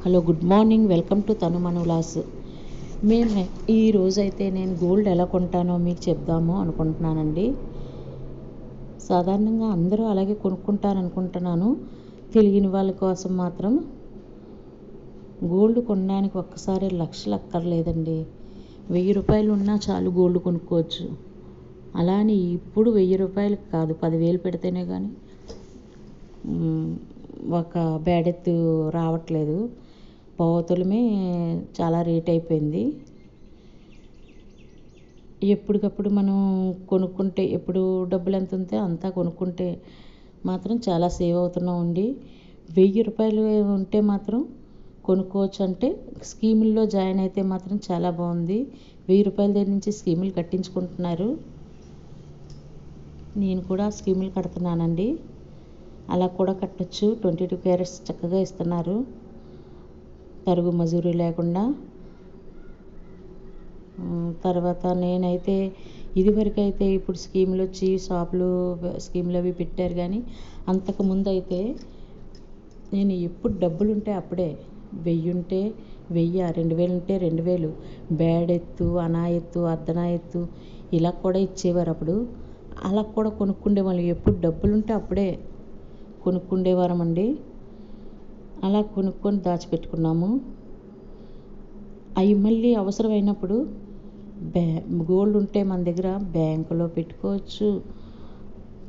Hello good morning. Welcome to తను మనులాస్. మేము ఈ రోజైతే నేను గోల్డ్ ఎలా కొంటానో మీకు చెప్దాము అనుకుంటున్నానండి. సాధారణంగా అందరూ అలాగే కొనుక్కుంటారనుకుంటున్నాను. తెలియని వాళ్ళ కోసం మాత్రం గోల్డ్ కొనడానికి ఒక్కసారి లక్షలు అక్కర్లేదండి. వెయ్యి రూపాయలు ఉన్నా చాలు గోల్డ్ కొనుక్కోవచ్చు. అలా అని ఇప్పుడు వెయ్యి రూపాయలకు కాదు పదివేలు పెడితేనే కానీ ఒక బ్యాడెత్తు రావట్లేదు. పోతులమే చాలా రేట్ అయిపోయింది. ఎప్పటికప్పుడు మనం కొనుక్కుంటే ఎప్పుడు డబ్బులు ఎంత ఉంటే అంతా కొనుక్కుంటే మాత్రం చాలా సేవ్ అవుతున్నామండి వెయ్యి రూపాయలు ఉంటే మాత్రం కొనుక్కోవచ్చు అంటే స్కీముల్లో జాయిన్ అయితే మాత్రం చాలా బాగుంది. వెయ్యి రూపాయల దగ్గర నుంచి స్కీములు కట్టించుకుంటున్నారు. నేను కూడా స్కీములు కడుతున్నానండి. అలా కూడా కట్టచ్చు. ట్వంటీ టూ క్యారెట్స్ చక్కగా ఇస్తున్నారు. తరుగు మజూరీ లేకుండా తర్వాత నేనైతే ఇదివరకు అయితే ఇప్పుడు స్కీములు వచ్చి షాపులు స్కీములు అవి పెట్టారు కానీ అంతకుముందు అయితే నేను ఎప్పుడు డబ్బులు ఉంటే అప్పుడే వెయ్యి ఉంటే వెయ్యి రెండు వేలు ఉంటే రెండు వేలు బ్యాడ్ ఎత్తు అనా ఎత్తు అర్ధనా ఎత్తు ఇలా కూడా ఇచ్చేవారు అప్పుడు. అలా కూడా కొనుక్కుండే వాళ్ళు ఎప్పుడు డబ్బులు ఉంటే అప్పుడే కొనుక్కుండేవారమండి. అలా కొనుక్కొని దాచిపెట్టుకున్నాము. అవి మళ్ళీ అవసరమైనప్పుడు బ్యా గోల్డ్ ఉంటే మన దగ్గర బ్యాంకులో పెట్టుకోవచ్చు.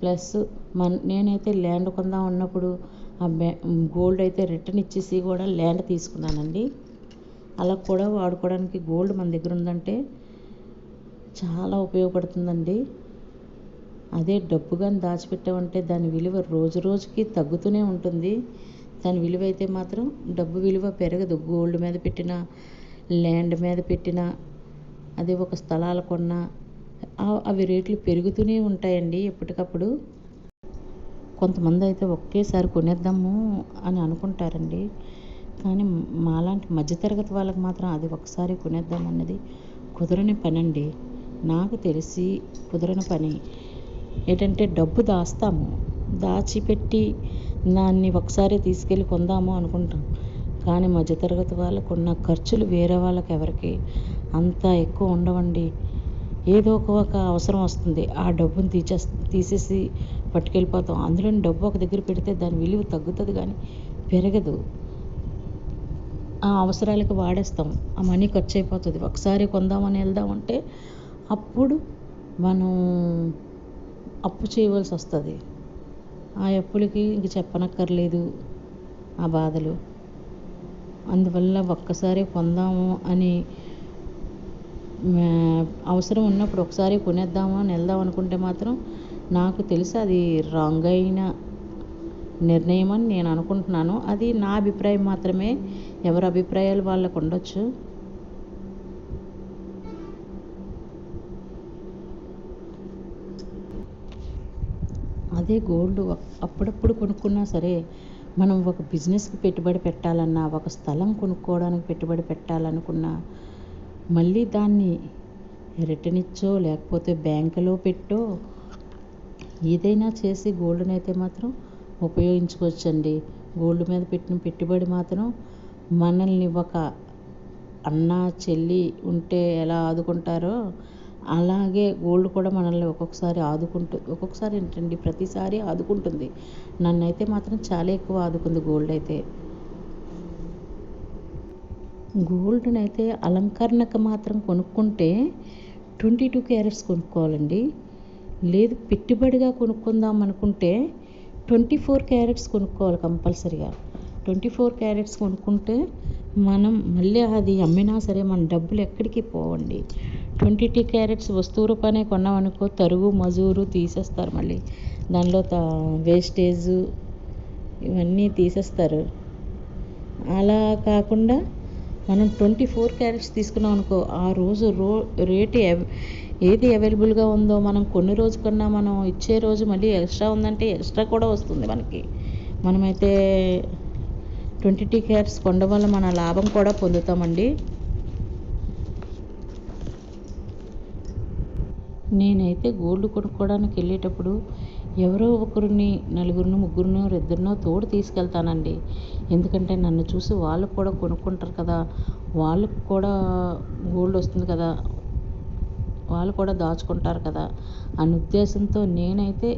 ప్లస్ మన నేనైతే ల్యాండ్ కొందాం అన్నప్పుడు ఆ బ్యా గోల్డ్ అయితే రిటర్న్ ఇచ్చేసి కూడా ల్యాండ్ తీసుకున్నానండి. అలా కూడా వాడుకోవడానికి గోల్డ్ మన దగ్గర ఉందంటే చాలా ఉపయోగపడుతుందండి. అదే డబ్బు కానీ దాచిపెట్టామంటే దాని విలువ రోజు రోజుకి తగ్గుతూనే ఉంటుంది. దాని విలువ అయితే మాత్రం డబ్బు విలువ పెరగదు. గోల్డ్ మీద పెట్టిన ల్యాండ్ మీద పెట్టిన అదే ఒక స్థలాలు కొన్నా అవి రేట్లు పెరుగుతూనే ఉంటాయండి ఎప్పటికప్పుడు. కొంతమంది అయితే ఒకేసారి కొనేద్దాము అని అనుకుంటారండి. కానీ మాలాంటి మధ్యతరగతి వాళ్ళకి మాత్రం అది ఒకసారి కొనేద్దాం అన్నది కుదరని పని అండి నాకు తెలిసి కుదరని పని ఏంటంటే డబ్బు దాస్తాము. దాచిపెట్టి దాన్ని ఒకసారి తీసుకెళ్ళి కొందాము అనుకుంటాం. కానీ మధ్యతరగతి వాళ్ళకు ఉన్న ఖర్చులు వేరే వాళ్ళకి ఎవరికి అంత ఎక్కువ ఉండవండి. ఏదో ఒక ఒక అవసరం వస్తుంది. ఆ డబ్బుని తీసే తీసేసి పట్టుకెళ్ళిపోతాం. అందులోని డబ్బు ఒక దగ్గర పెడితే దాని విలువ తగ్గుతుంది కానీ పెరగదు. ఆ అవసరాలకు వాడేస్తాం. ఆ మనీ ఖర్చు అయిపోతుంది ఒకసారి కొందామని వెళ్దామంటే అప్పుడు మనం అప్పు చేయవలసి వస్తుంది ఆ అప్పులకి ఇంక చెప్పనక్కర్లేదు ఆ బాధలు. అందువల్ల ఒక్కసారి కొందాము అని అవసరం ఉన్నప్పుడు ఒకసారి కొనేద్దాము అని వెళ్దాం అనుకుంటే మాత్రం నాకు తెలిసి అది రాంగ్ అయిన నిర్ణయం అని నేను అనుకుంటున్నాను. అది నా అభిప్రాయం మాత్రమే. ఎవరి అభిప్రాయాలు వాళ్ళకు ఉండొచ్చు. అదే గోల్డ్ అప్పుడప్పుడు కొనుక్కున్నా సరే మనం ఒక బిజినెస్కి పెట్టుబడి పెట్టాలన్నా ఒక స్థలం కొనుక్కోవడానికి పెట్టుబడి పెట్టాలనుకున్నా మళ్ళీ దాన్ని రిటర్న్ ఇచ్చో లేకపోతే బ్యాంకులో పెట్టో ఏదైనా చేసి గోల్డ్ని అయితే మాత్రం ఉపయోగించుకోవచ్చండి. గోల్డ్ మీద పెట్టిన పెట్టుబడి మాత్రం మనల్ని ఒక అన్న చెల్లి ఉంటే ఎలా ఆదుకుంటారో అలాగే గోల్డ్ కూడా మనల్ని ఒక్కొక్కసారి ఆదుకుంటు ఒక్కొక్కసారి ఏంటండి? ప్రతిసారి ఆదుకుంటుంది. నన్ను అయితే మాత్రం చాలా ఎక్కువ ఆదుకుంది గోల్డ్ అయితే. గోల్డ్ని అయితే అలంకరణకు మాత్రం కొనుక్కుంటే ట్వంటీ టూ క్యారెట్స్ కొనుక్కోవాలండి. లేదు పెట్టుబడిగా కొనుక్కుందాం అనుకుంటే ట్వంటీ ఫోర్ క్యారెట్స్ కొనుక్కోవాలి కంపల్సరిగా. ట్వంటీ ఫోర్ క్యారెట్స్ కొనుక్కుంటే మనం మళ్ళీ అది అమ్మినా సరే మన డబ్బులు ఎక్కడికి పోవండి. ట్వంటీ టూ క్యారెట్స్ వస్తువు రూపానే కొన్నామనుకో తరుగు మజూరు తీసేస్తారు మళ్ళీ. దానిలో వేస్టేజ్ ఇవన్నీ తీసేస్తారు. అలా కాకుండా మనం ట్వంటీ ఫోర్ క్యారెట్స్ తీసుకున్నాం అనుకో ఆ రోజు రో రేటు ఏది అవైలబుల్గా ఉందో మనం కొన్ని రోజు కన్నా మనం ఇచ్చే రోజు మళ్ళీ ఎక్స్ట్రా ఉందంటే ఎక్స్ట్రా కూడా వస్తుంది మనకి. మనమైతే ట్వంటీ టూ క్యారెట్స్ కొండ వల్ల మన లాభం కూడా పొందుతామండి. నేనైతే గోల్డ్ కొనుక్కోవడానికి వెళ్ళేటప్పుడు ఎవరో ఒకరిని నలుగురిని ముగ్గురినో ఇద్దరినో తోడు తీసుకెళ్తానండి. ఎందుకంటే నన్ను చూసి వాళ్ళు కూడా కొనుక్కుంటారు కదా వాళ్ళకు కూడా గోల్డ్ వస్తుంది కదా వాళ్ళు కూడా దాచుకుంటారు కదా అనే ఉద్దేశంతో నేనైతే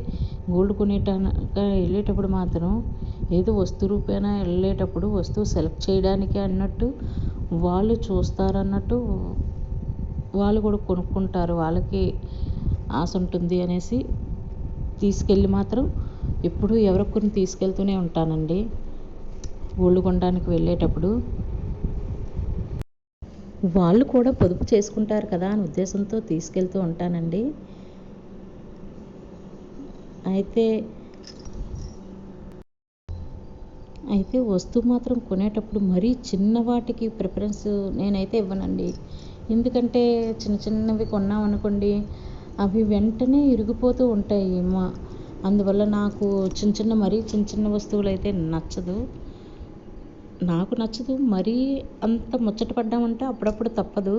గోల్డ్ కొనేటానికి వెళ్ళేటప్పుడు మాత్రం ఏదో వస్తు రూపేణా వెళ్ళేటప్పుడు వస్తువు సెలెక్ట్ చేయడానికి అన్నట్టు వాళ్ళు చూస్తారన్నట్టు వాళ్ళు కూడా కొనుక్కుంటారు. వాళ్ళకి ఆశ ఉంటుంది అనేసి తీసుకెళ్ళి మాత్రం ఎప్పుడూ ఎవరొక్కరిని తీసుకెళ్తూనే ఉంటానండి. గోల్డ్ కొనడానికి వెళ్ళేటప్పుడు. వాళ్ళు కూడా పొదుపు చేసుకుంటారు కదా అని ఉద్దేశంతో తీసుకెళ్తూ ఉంటానండి. అయితే అయితే వస్తువు మాత్రం కొనేటప్పుడు మరీ చిన్న వాటికి ప్రిఫరెన్స్ నేనైతే ఇవ్వనండి. ఎందుకంటే చిన్న చిన్నవి కొన్నాం అనుకోండి అవి వెంటనే ఇరిగిపోతూ ఉంటాయి మా అందువల్ల నాకు చిన్న చిన్న మరీ చిన్న చిన్న వస్తువులు అయితే నచ్చదు. నాకు నచ్చదు మరీ అంత ముచ్చట పడ్డామంటే అప్పుడప్పుడు తప్పదు.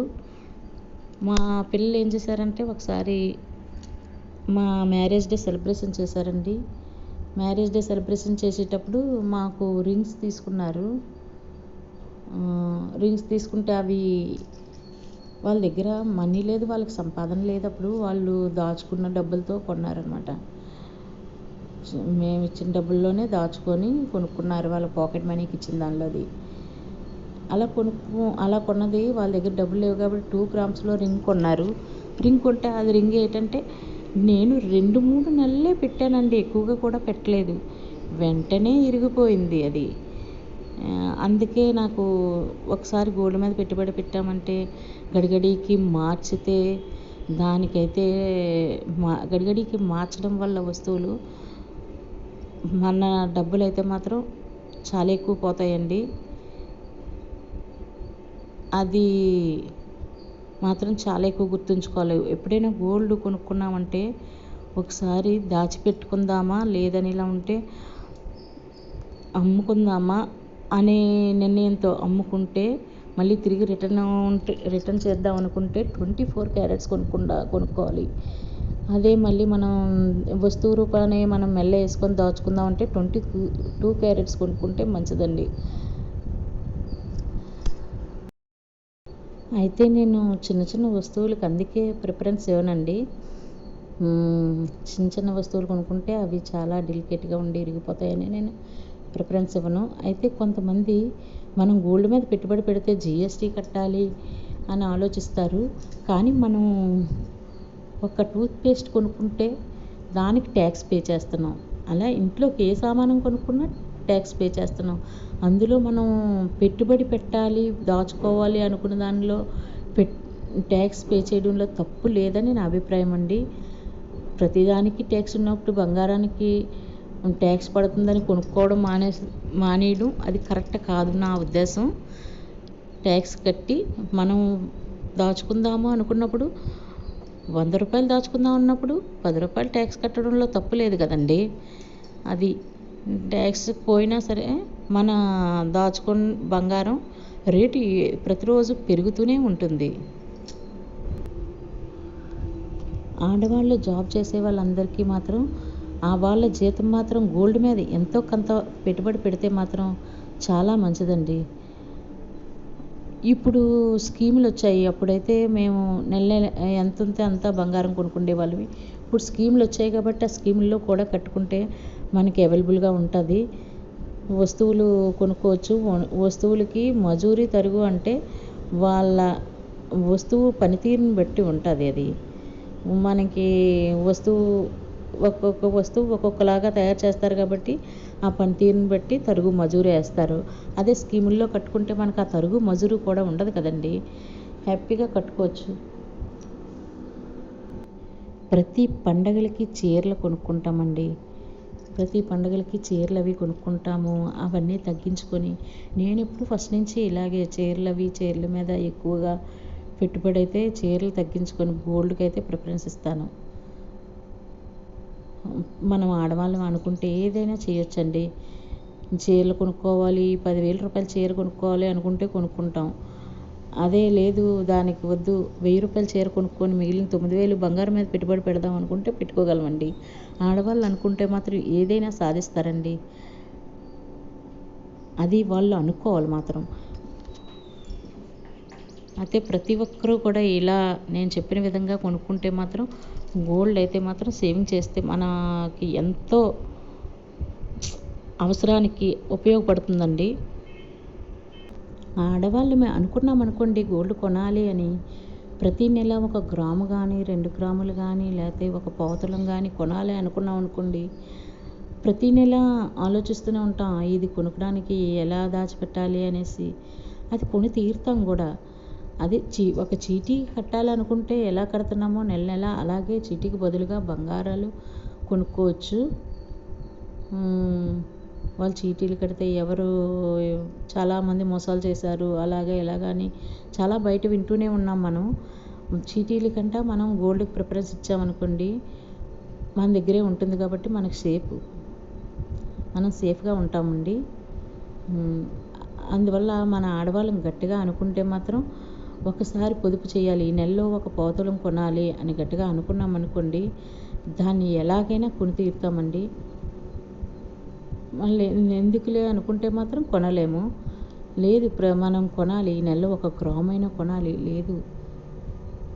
మా పిల్లలు ఏం చేశారంటే ఒకసారి మా మ్యారేజ్ డే సెలబ్రేషన్ చేశారండి. మ్యారేజ్ డే సెలబ్రేషన్ చేసేటప్పుడు మాకు రింగ్స్ తీసుకున్నారు. రింగ్స్ తీసుకుంటే అవి వాళ్ళ దగ్గర మనీ లేదు వాళ్ళకి సంపాదన లేదప్పుడు వాళ్ళు దాచుకున్న డబ్బులతో కొన్నారనమాట మేము ఇచ్చిన డబ్బుల్లోనే దాచుకొని కొనుక్కున్నారు. వాళ్ళ పాకెట్ మనీకి ఇచ్చిన దానిలోది. అలా కొనుక్కు అలా కొన్నది వాళ్ళ దగ్గర డబ్బులు లేవు కాబట్టి టూ గ్రామ్స్లో రింగ్ కొన్నారు. రింగ్ కొంటే అది రింగ్ ఏంటంటే నేను రెండు మూడు నెలలే పెట్టానండి. ఎక్కువగా కూడా పెట్టలేదు. వెంటనే ఇరిగిపోయింది అది. అందుకే నాకు ఒకసారి గోల్డ్ మీద పెట్టుబడి పెట్టామంటే గడిగడికి మార్చితే దానికైతే మా గడిగడికి మార్చడం వల్ల వస్తువులు మన డబ్బులు అయితే మాత్రం చాలా ఎక్కువ పోతాయండి. అది మాత్రం చాలా ఎక్కువ గుర్తుంచుకోవాలి. ఎప్పుడైనా గోల్డ్ కొనుక్కున్నామంటే ఒకసారి దాచిపెట్టుకుందామా లేదని ఇలా ఉంటే అమ్ముకుందామా అనే నిర్ణయంతో అమ్ముకుంటే మళ్ళీ తిరిగి రిటర్న్ ఉంటే రిటర్న్ చేద్దాం అనుకుంటే ట్వంటీ ఫోర్ క్యారెట్స్ కొనుక్కుండా కొనుక్కోవాలి. అదే మళ్ళీ మనం వస్తువు రూపానే మనం మెల్ల వేసుకొని దాచుకుందాం అంటే ట్వంటీ టూ క్యారెట్స్ కొనుక్కుంటే మంచిదండి. అయితే నేను చిన్న చిన్న వస్తువులకు అందుకే ప్రిఫరెన్స్ ఇవ్వనండి. చిన్న చిన్న వస్తువులు కొనుక్కుంటే అవి చాలా డెలికేట్గా ఉండి ఇరిగిపోతాయని నేను ప్రిఫరెన్స్ ఇవ్వను అయితే కొంతమంది మనం గోల్డ్ మీద పెట్టుబడి పెడితే జిఎస్టీ కట్టాలి అని ఆలోచిస్తారు కానీ మనం ఒక టూత్పేస్ట్ కొనుక్కుంటే దానికి ట్యాక్స్ పే చేస్తున్నాం అలా ఇంట్లోకి ఏ సామానం కొనుక్కున్నా ట్యాక్స్ పే చేస్తున్నాం అందులో మనం పెట్టుబడి పెట్టాలి దాచుకోవాలి అనుకున్న దానిలో పెట్ ట్యాక్స్ పే చేయడంలో తప్పు లేదని నా అభిప్రాయం అండి ప్రతిదానికి ట్యాక్స్ ఉన్నప్పుడు బంగారానికి ట్యాక్స్ పడుతుందని కొనుక్కోవడం మానే మానేయడం అది కరెక్ట్ కాదు నా ఉద్దేశం. ట్యాక్స్ కట్టి మనం దాచుకుందాము అనుకున్నప్పుడు వంద రూపాయలు దాచుకుందాం అన్నప్పుడు పది రూపాయలు ట్యాక్స్ కట్టడంలో తప్పు లేదు కదండి. అది ట్యాక్స్ పోయినా సరే మన దాచుకున్న బంగారం రేటు ప్రతిరోజు పెరుగుతూనే ఉంటుంది. ఆడవాళ్ళు జాబ్ చేసే వాళ్ళందరికీ మాత్రం ఆ వాళ్ళ జీతం మాత్రం గోల్డ్ మీద ఎంతో కొంత పెట్టుబడి పెడితే మాత్రం చాలా మంచిదండి. ఇప్పుడు స్కీములు వచ్చాయి. అప్పుడైతే మేము నెల నెల ఎంత ఉంటే అంత బంగారం కొనుక్కుండే వాళ్ళవి ఇప్పుడు స్కీములు వచ్చాయి కాబట్టి ఆ స్కీముల్లో కూడా కట్టుకుంటే మనకి అవైలబుల్గా ఉంటుంది. వస్తువులు కొనుక్కోవచ్చు. వస్తువులకి మజూరీ తరుగు అంటే వాళ్ళ వస్తువు పనితీరుని బట్టి ఉంటుంది అది. మనకి వస్తువు ఒక్కొక్క వస్తువు ఒక్కొక్కలాగా తయారు చేస్తారు కాబట్టి ఆ పనితీరుని బట్టి తరుగు మజూరు వేస్తారు. అదే స్కీముల్లో కట్టుకుంటే మనకు ఆ తరుగు మజూరు కూడా ఉండదు కదండి. హ్యాపీగా కట్టుకోవచ్చు. ప్రతి పండగలకి చీరలు కొనుక్కుంటామండి. ప్రతి పండగలకి చీరలు అవి కొనుక్కుంటాము. అవన్నీ తగ్గించుకొని నేను ఎప్పుడు ఫస్ట్ నుంచి ఇలాగే చీరలు అవి చీరల మీద ఎక్కువగా పెట్టుబడి అయితే చీరలు తగ్గించుకొని గోల్డ్కి అయితే ప్రిఫరెన్స్ ఇస్తాను. మనం ఆడవాళ్ళం అనుకుంటే ఏదైనా చేయొచ్చండి. చీరలు కొనుక్కోవాలి పదివేల రూపాయల చీర కొనుక్కోవాలి అనుకుంటే కొనుక్కుంటాం. అదే లేదు దానికి వద్దు వెయ్యి రూపాయల చీర కొనుక్కొని మిగిలిన తొమ్మిది వేలు బంగారం మీద పెట్టుబడి పెడదాం అనుకుంటే పెట్టుకోగలమండి. ఆడవాళ్ళు అనుకుంటే మాత్రం ఏదైనా సాధిస్తారండి. అది వాళ్ళు అనుకోవాలి మాత్రం. అయితే ప్రతి ఒక్కరూ కూడా ఇలా నేను చెప్పిన విధంగా కొనుక్కుంటే మాత్రం గోల్డ్ అయితే మాత్రం సేవింగ్ చేస్తే మనకి ఎంతో అవసరానికి ఉపయోగపడుతుందండి. ఆడవాళ్ళు మేము అనుకున్నాం అనుకోండి గోల్డ్ కొనాలి అని. ప్రతి నెల ఒక గ్రాము కానీ రెండు గ్రాములు కానీ లేకపోతే ఒక పోతలం కానీ కొనాలి అనుకున్నాం అనుకోండి ప్రతి నెల ఆలోచిస్తూనే ఉంటాం ఇది కొనుక్కడానికి ఎలా దాచిపెట్టాలి? అనేసి. అది కొని తీరుతాం కూడా. అది చీ ఒక చీటీ కట్టాలనుకుంటే ఎలా కడుతున్నామో నెల నెల అలాగే చీటీకి బదులుగా బంగారాలు కొనుక్కోవచ్చు. వాళ్ళు చీటీలు కడితే ఎవరు చాలామంది మోసాలు చేశారు అలాగే ఇలాగని చాలా బయట వింటూనే ఉన్నాం మనం. చీటీల కంటే మనం గోల్డ్కి ప్రిఫరెన్స్ ఇచ్చామనుకోండి మన దగ్గరే ఉంటుంది కాబట్టి మనకు సేఫ్. మనం సేఫ్గా ఉంటామండి. అందువల్ల మన ఆడవాళ్ళం గట్టిగా అనుకుంటే మాత్రం ఒకసారి పొదుపు చేయాలి ఈ నెలలో ఒక పోతలం కొనాలి అని గట్టిగా అనుకున్నాం అనుకోండి దాన్ని ఎలాగైనా కొని తీరుతామండి. మళ్ళీ ఎందుకులే అనుకుంటే మాత్రం కొనలేము. లేదు ప్రమాణం మనం కొనాలి ఈ నెలలో ఒక గ్రామ్ కొనాలి లేదు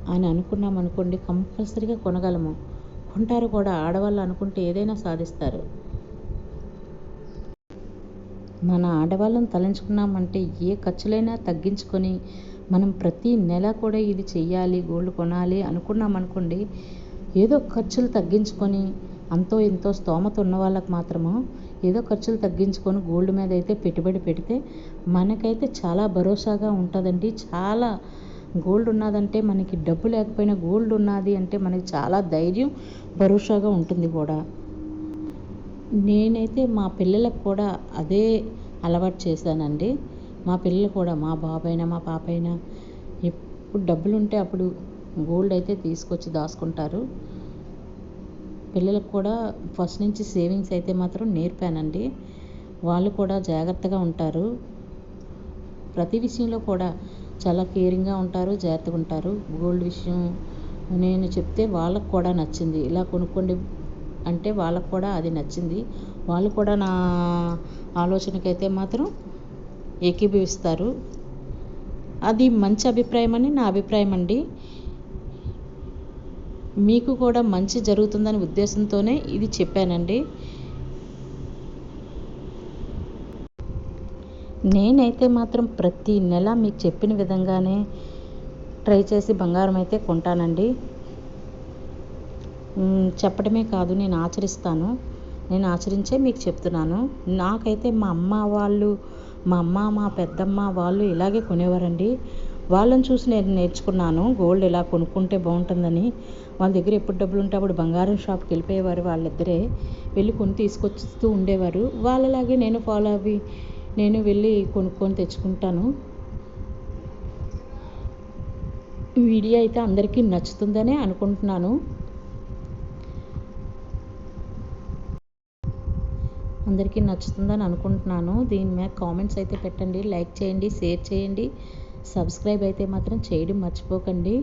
అని అనుకున్నాం అనుకోండి కంపల్సరీగా కొనగలము. కొంటారు కూడా ఆడవాళ్ళు అనుకుంటే ఏదైనా సాధిస్తారు. మన ఆడవాళ్ళని తలంచుకున్నామంటే ఏ ఖర్చులైనా తగ్గించుకొని మనం ప్రతి నెల కూడా ఇది చెయ్యాలి గోల్డ్ కొనాలి అనుకున్నామనుకోండి ఏదో ఖర్చులు తగ్గించుకొని అంతో ఎంతో స్తోమత ఉన్న వాళ్ళకి మాత్రము ఏదో ఖర్చులు తగ్గించుకొని గోల్డ్ మీద అయితే పెట్టుబడి పెడితే మనకైతే చాలా భరోసాగా ఉంటుందండి. చాలా గోల్డ్ ఉన్నదంటే మనకి డబ్బు లేకపోయినా గోల్డ్ ఉన్నది అంటే మనకి చాలా ధైర్యం భరోసాగా ఉంటుంది కూడా. నేనైతే మా పిల్లలకు కూడా అదే అలవాటు చేశానండి. మా పిల్లలు కూడా మా బాబైనా మా పాపైనా ఎప్పుడు డబ్బులు ఉంటే అప్పుడు గోల్డ్ అయితే తీసుకొచ్చి దాచుకుంటారు. పిల్లలకు కూడా ఫస్ట్ నుంచి సేవింగ్స్ అయితే మాత్రం నేర్పానండి. వాళ్ళు కూడా జాగ్రత్తగా ఉంటారు. ప్రతి విషయంలో కూడా చాలా కేరింగ్గా ఉంటారు జాగ్రత్తగా ఉంటారు. గోల్డ్ విషయం నేను చెప్తే వాళ్ళకు కూడా నచ్చింది. ఇలా కొనుక్కోండి అంటే వాళ్ళకు కూడా అది నచ్చింది. వాళ్ళు కూడా నా ఆలోచనకైతే మాత్రం ఏకీభవిస్తారు. అది మంచి అభిప్రాయం అని నా అభిప్రాయం అండి. మీకు కూడా మంచి జరుగుతుందనే ఉద్దేశంతోనే ఇది చెప్పానండి. నేనైతే మాత్రం ప్రతి నెల మీకు చెప్పిన విధంగానే ట్రై చేసి బంగారం అయితే కొంటానండి. చెప్పడమే కాదు నేను ఆచరిస్తాను. నేను ఆచరించే మీకు చెప్తున్నాను. నాకైతే మా అమ్మ వాళ్ళు మా అమ్మ మా పెద్దమ్మ వాళ్ళు ఇలాగే కొనేవారండి. వాళ్ళని చూసి నేను నేర్చుకున్నాను గోల్డ్ ఇలా కొనుక్కుంటే బాగుంటుందని. వాళ్ళ దగ్గర ఎప్పుడు డబ్బులు ఉంటే అప్పుడు బంగారం షాప్కి వెళ్ళిపోయేవారు వాళ్ళిద్దరే. వెళ్ళి కొని తీసుకొస్తూ ఉండేవారు. వాళ్ళలాగే నేను ఫాలో అవి నేను వెళ్ళి కొనుక్కొని తెచ్చుకుంటాను. వీడియో అయితే అందరికీ నచ్చుతుందనే అనుకుంటున్నాను. అందరికీ నచ్చుతుందని అనుకుంటున్నాను. దీని మీద కామెంట్స్ అయితే పెట్టండి లైక్ చేయండి షేర్ చేయండి. సబ్స్క్రైబ్ అయితే మాత్రం చేయడం మర్చిపోకండి.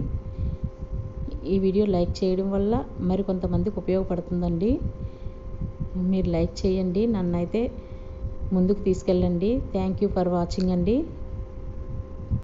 ఈ వీడియో లైక్ చేయడం వల్ల మరి కొంతమందికి ఉపయోగపడుతుందండి. మీరు లైక్ చేయండి నన్ను అయితే ముందుకు తీసుకెళ్ళండి. థ్యాంక్ యూ ఫర్ వాచింగ్ అండి.